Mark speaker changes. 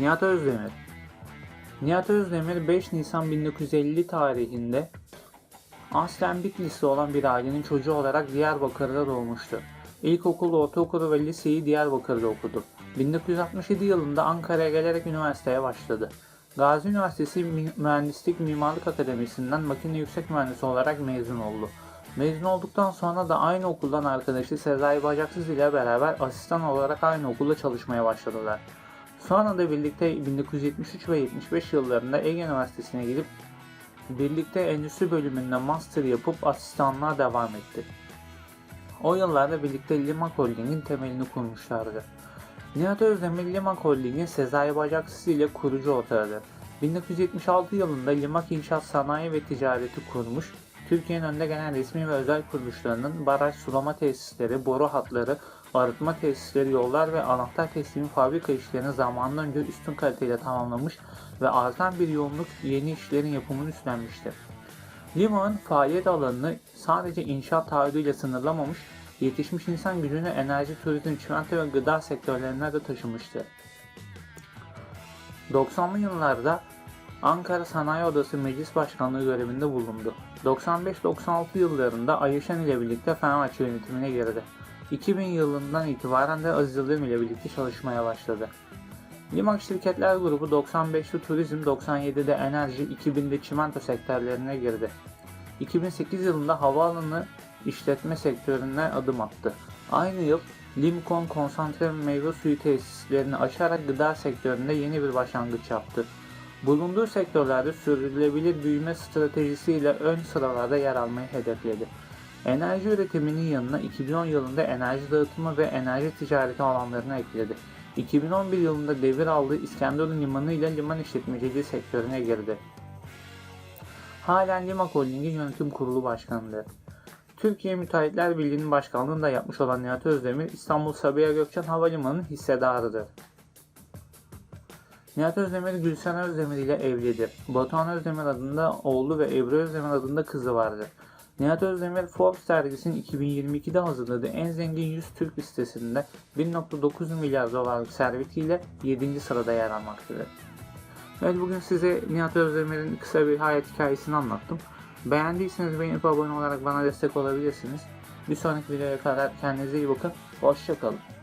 Speaker 1: Nihat Özdemir Nihat Özdemir 5 Nisan 1950 tarihinde aslen Bitlisli olan bir ailenin çocuğu olarak Diyarbakır'da doğmuştu. İlkokul, ortaokulu ve liseyi Diyarbakır'da okudu. 1967 yılında Ankara'ya gelerek üniversiteye başladı. Gazi Üniversitesi Mühendislik Mimarlık Akademisi'nden makine yüksek mühendisi olarak mezun oldu. Mezun olduktan sonra da aynı okuldan arkadaşı Sezai Bacaksız ile beraber asistan olarak aynı okulda çalışmaya başladılar. Sonra da birlikte 1973 ve 75 yıllarında Ege Üniversitesi'ne gidip birlikte endüstri bölümünde master yapıp asistanlığa devam etti. O yıllarda birlikte Limak Holding'in temelini kurmuşlardı. Nihat Özdemir Limak Holding'in Sezai Bacaksız ile kurucu ortağıdır. 1976 yılında Limak İnşaat Sanayi ve Ticareti kurmuş, Türkiye'nin önde gelen resmi ve özel kuruluşlarının baraj sulama tesisleri, boru hatları, arıtma tesisleri, yollar ve anahtar teslimi fabrika işlerini zamanından önce üstün kaliteyle tamamlamış ve artan bir yoğunluk yeni işlerin yapımını üstlenmiştir. Limanın faaliyet alanını sadece inşaat taahhüdüyle sınırlamamış, yetişmiş insan gücünü enerji, turizm, çimento ve gıda sektörlerine de taşımıştı. 90'lı yıllarda Ankara Sanayi Odası Meclis Başkanlığı görevinde bulundu. 95-96 yıllarında Ayşen ile birlikte Fenerbahçe yönetimine girdi. 2000 yılından itibaren de Aziz Yıldırım ile birlikte çalışmaya başladı. Limak Şirketler Grubu 95'te turizm, 97'de enerji, 2000'de çimento sektörlerine girdi. 2008 yılında havaalanı işletme sektörüne adım attı. Aynı yıl Limcon konsantre meyve suyu tesislerini açarak gıda sektöründe yeni bir başlangıç yaptı. Bulunduğu sektörlerde sürdürülebilir büyüme stratejisiyle ön sıralarda yer almayı hedefledi. Enerji üretiminin yanına 2010 yılında enerji dağıtımı ve enerji ticareti alanlarını ekledi. 2011 yılında devir aldığı İskenderun Limanı ile liman işletmeciliği sektörüne girdi. Halen Limak Holding'in yönetim kurulu başkanıdır. Türkiye Müteahhitler Birliği'nin başkanlığını da yapmış olan Nihat Özdemir, İstanbul Sabiha Gökçen Havalimanı'nın hissedarıdır. Nihat Özdemir Gülsen Özdemir ile evlidir. Batuhan Özdemir adında oğlu ve Ebru Özdemir adında kızı vardır. Nihat Özdemir Forbes dergisinin 2022'de hazırladığı en zengin 100 Türk listesinde 1.9 milyar dolarlık servetiyle 7. sırada yer almaktadır. Evet bugün size Nihat Özdemir'in kısa bir hayat hikayesini anlattım. Beğendiyseniz beğenip abone olarak bana destek olabilirsiniz. Bir sonraki videoya kadar kendinize iyi bakın. Hoşçakalın.